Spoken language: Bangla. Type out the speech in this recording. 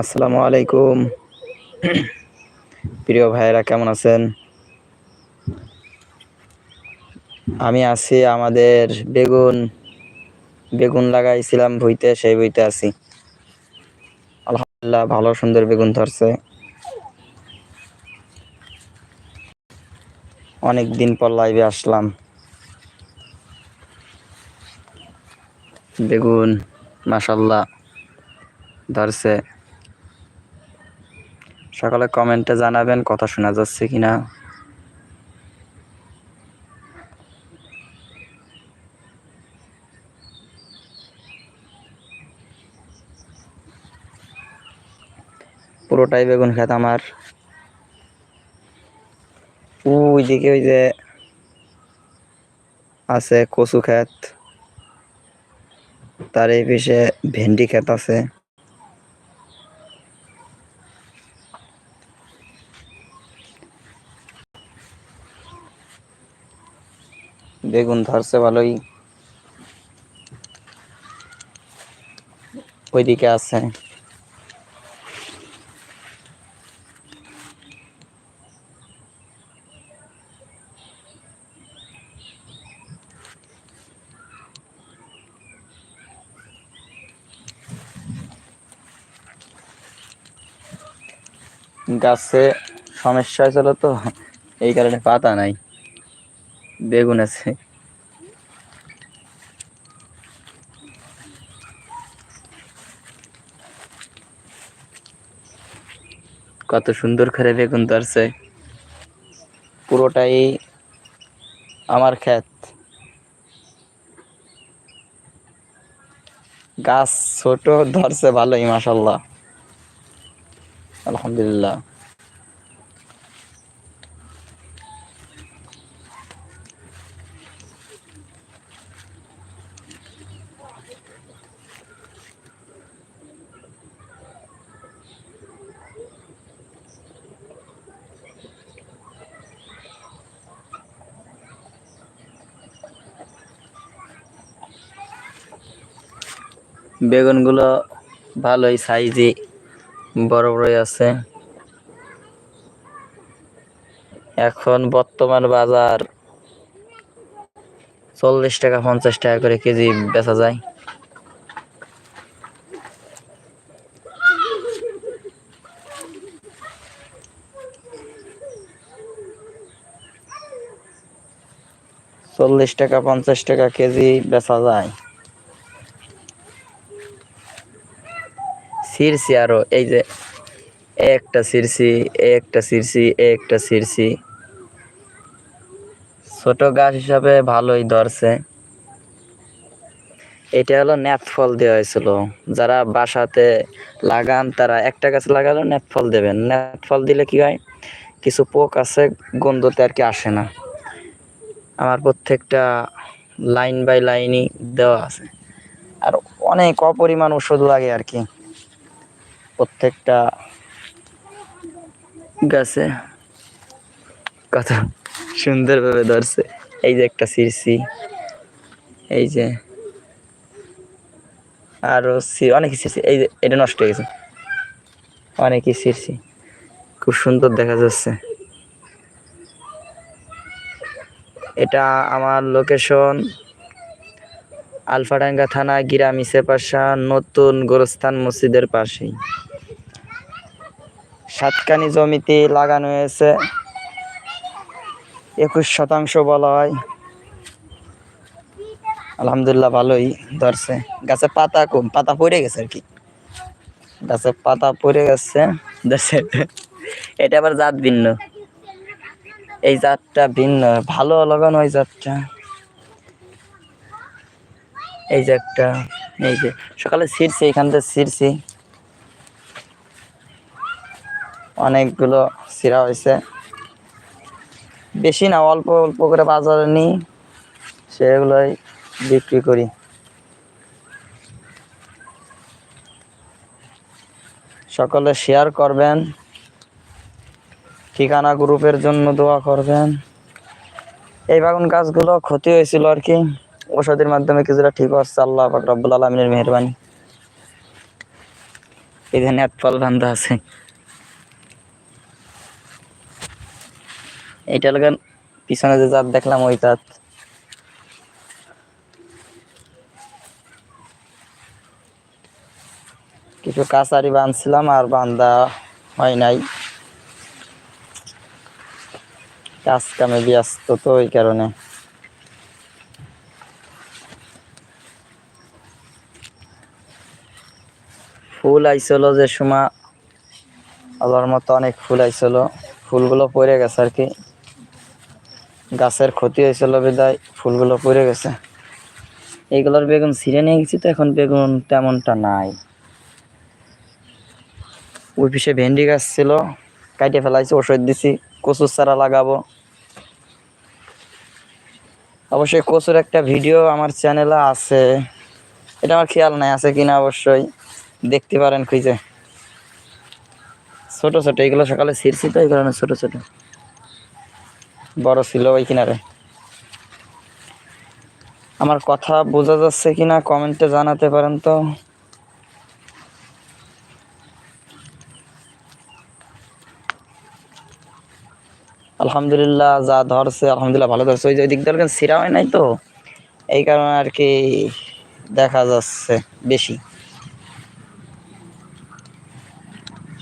আসসালামু আলাইকুম। প্রিয় ভাইয়েরা, কেমন আছেন? আমি আছি আমাদের বেগুন বেগুন লাগাইছিলাম ভুইতে, সেই বইতে আছি। আলহামদুলিল্লাহ, ভালো সুন্দর বেগুন ধরছে। অনেক দিন পর লাইভে আসলাম। বেগুন মাসাল্লাহ ধরছে। সকালে কমেন্টে জানাবেন কথা শোনা যাচ্ছে কিনা। পুরোটাই বেগুন খেত আমার। ওই দিকে ওই যে আছে কচু ক্ষেত। তার এই পিছে ভেন্ডি ক্ষেত আছে। বেগুন ধরছে ভালোই। ওইদিকে আছে। গাছে সমস্যা হয়েছিল তো এই কারণে পাতা নাই। বেগুন আছে। কত সুন্দর করে বেগুন ধরছে। পুরোটাই আমার ক্ষেত। গাছ ছোট ধরছে ভালোই মাসাল্লাহ আলহামদুলিল্লাহ। বেগুনগুলো ভালোই সাইজে বড় বড়ই আছে। এখন বর্তমান বাজার চল্লিশ টাকা পঞ্চাশ টাকা করে কেজি বেচা যায়। চল্লিশ টাকা পঞ্চাশ টাকা কেজি বেচা যায়। সিরসি আরও, এই যে একটা সিরসি একটা সিরসি একটা সিরসি। ছোট গাছ হিসাবে ভালোই ধরছে। এটা হলো ন্যাপ ফল দেওয়া হয়েছিল। যারা বাসাতে লাগান, তারা একটা গাছ লাগালে ন্যাপ ফল দেবেন। ন্যাপ ফল দিলে কি হয়? কিছু পোক আছে, গন্ধতে আর কি আসে না। আমার প্রত্যেকটা লাইন বাই লাইনই দেওয়া আছে। আর অনেক অপরিমাণ ওষুধ লাগে আর কি। প্রত্যেকটা গাছে কত সুন্দরভাবে ধরছে। এই যে একটা সিরসি, এই যে আরও অনেকই সিরসি। এই যে এটা নষ্ট হয়ে গেছে। অনেকই সিরসি। খুব সুন্দর দেখা যাচ্ছে। এটা আমার লোকেশন আলফাডাঙ্গা থানা, গিরামি সেপাশা, নতুন গোরস্থান মসজিদের পাশেই। সাতকানি জমিতে লাগানো হয়েছে। একুশ শতাংশ বলা হয়। আলহামদুলিল্লাহ ভালোই ধরছে। গাছে পাতা কম, পাতা পড়ে গেছে আর কি। গাছে পাতা পড়ে গেছে। ধরছে। এটা আবার জাত ভিন্ন। এই জাতটা ভিন্ন। ভালো লাগানো ওই জাতটা। এই যে একটা, এই যে, সকালে ছিঁড়ছি, এখান থেকে ছিঁড়ছি। অনেকগুলো ছিঁড়া হয়েছে। বেশি না, অল্প অল্প করে বাজারে নিই, সেগুলোই বিক্রি করি। সকলে শেয়ার করবেন, ঠিকানা গ্রুপের জন্য দোয়া করবেন। এই বাগুন গাছগুলো ক্ষতি হয়েছিল আর কি। ওষুধের মাধ্যমে কিছুটা ঠিক হচ্ছে আল্লাহ রব্বুল আলমিনের মেহরবানি। এখানে এক ফল বান্ধা আছে। এটা লাগান পিছনে যে জাত দেখলাম ওই জাত। কিছু কাছারি বাঁধছিলাম আর বান্ধা হয় নাই। কাজ কামে ব্যস্ত তো ওই কারণে। ফুল আইছিল যে সময় আল্লাহর মতো অনেক ফুল আইছিল ফুলগুলো পড়ে গেছে আর কি। গাছের ক্ষতি হয়েছিল বিদায়, ফুলগুলো পড়ে গেছে। এইগুলোর বেগুন ছিঁড়ে নিয়ে গেছি তো, এখন বেগুন তেমনটা নাই। ওই পিছে ভেন্ডি গাছ ছিল কাটে ফেলাইছি, ওষুধ দিছি, কচুর চারা লাগাবো। অবশ্যই কচুর একটা ভিডিও আমার চ্যানেলে আছে। এটা আমার খেয়াল নাই, আছে কিনা অবশ্যই। দেখতে পারেন খুঁজে। ছোট ছোট, এগুলো সকালে ছিঁড়ছি তো এই কারণে ছোট ছোট। বড় ছিল ওই কিনারে। আমার কথা বোঝা যাচ্ছে কিনা কমেন্টে জানাতে পারেন তো। আলহামদুলিল্লাহ যা ধরছে, আলহামদুলিল্লাহ ভালো ধরছে। ওই যে ওই দিক দিয়ে সিরা হয় নাই তো? এই কারণে আর কি দেখা যাচ্ছে বেশি।